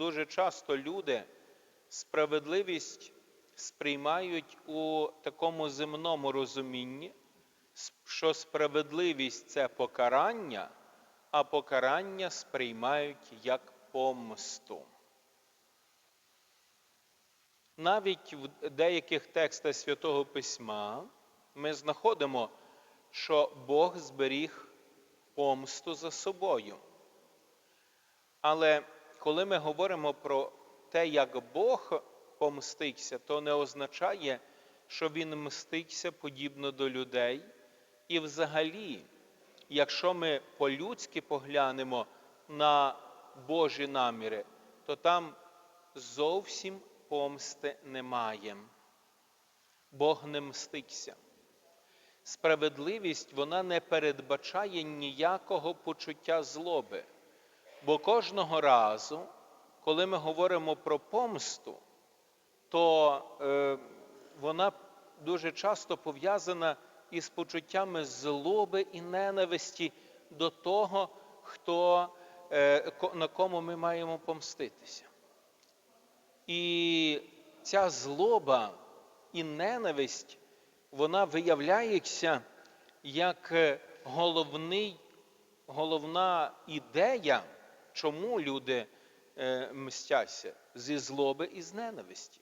дуже часто люди справедливість сприймають у такому земному розумінні, що справедливість це покарання, а покарання сприймають як помсту. Навіть в деяких текстах Святого Письма ми знаходимо, що Бог зберіг помсту за собою. Але коли ми говоримо про те, як Бог помстився, то не означає, що Він мститься подібно до людей. І взагалі, якщо ми по-людськи поглянемо на Божі наміри, то там зовсім помсти немає. Бог не мститься. Справедливість вона не передбачає ніякого почуття злоби. Бо кожного разу, коли ми говоримо про помсту, то е, вона дуже часто пов'язана із почуттями злоби і ненависті до того, хто, е, на кому ми маємо помститися. І ця злоба і ненависть, вона виявляється як е, головний, головна ідея, чому люди е, мстяться зі злоби і з ненависті.